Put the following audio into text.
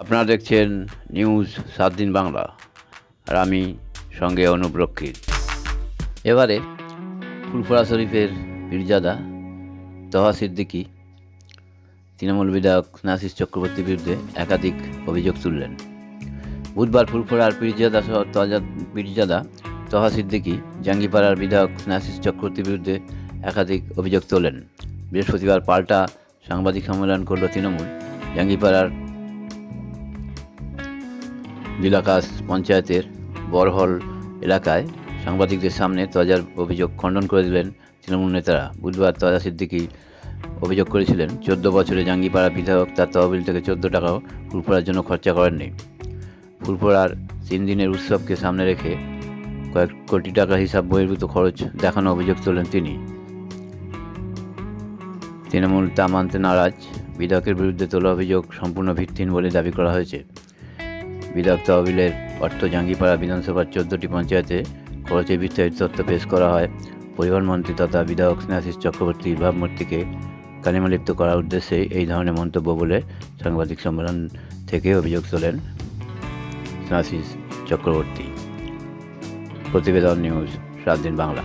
আপনারা দেখছেন নিউজ সাত দিন বাংলা। আর আমি সঙ্গে অনুপ রক্ষিত। এবারে ফুলফরা শরীফের পীরজাদা তহা সিদ্দিকী, তৃণমূল বিধায়ক নাসিস চক্রবর্তীর বিরুদ্ধে একাধিক অভিযোগ তুললেন। বুধবার ফুলফড়ার পীরজাদা সহ পীরজাদা তহা সিদ্দিকী, জাঙ্গিপাড়ার বিধায়ক নাসিস চক্রবর্তীর বিরুদ্ধে একাধিক অভিযোগ তোলেন। বৃহস্পতিবার পাল্টা সাংবাদিক সম্মেলন করল তৃণমূল, জাঙ্গিপাড়ার বিলাকাস পঞ্চায়েতের বরহল এলাকায় সাংবাদিকদের সামনে তজার অভিযোগ খণ্ডন করে দিলেন তৃণমূল নেতারা। বুধবার তজা সিদ্দিকী অভিযোগ করেছিলেন, চোদ্দ বছরে জাঙ্গিপাড়া বিধায়ক তার তহবিল থেকে চোদ্দ টাকাও ফুলফোড়ার জন্য খরচা করেননি। ফুলফোড়ার তিন দিনের উৎসবকে সামনে রেখে কয়েক কোটি টাকা হিসাব বহির্ভূত খরচ দেখানো অভিযোগ তোলেন তিনি। তৃণমূল তা মানতে নারাজ। বিধায়কের বিরুদ্ধে তোলা অভিযোগ সম্পূর্ণ ভিত্তিহীন বলে দাবি করা হয়েছে। বিধায়ক তহবিলের অর্থ জাঙ্গিপাড়া বিধানসভার চোদ্দটি পঞ্চায়েতে খরচের বিস্তারিত তথ্য পেশ করা হয়। পরিবহন মন্ত্রী তথা বিধায়ক স্নেহাশিস চক্রবর্তী ভাবমূর্তিকে কালিমালিপ্ত করার উদ্দেশ্যে এই ধরনের মন্তব্য বলে সাংবাদিক সম্মেলন থেকে অভিযোগ তোলেন স্নেহাশিস চক্রবর্তী। প্রতিবেদন নিউজ, সাত দিন বাংলা।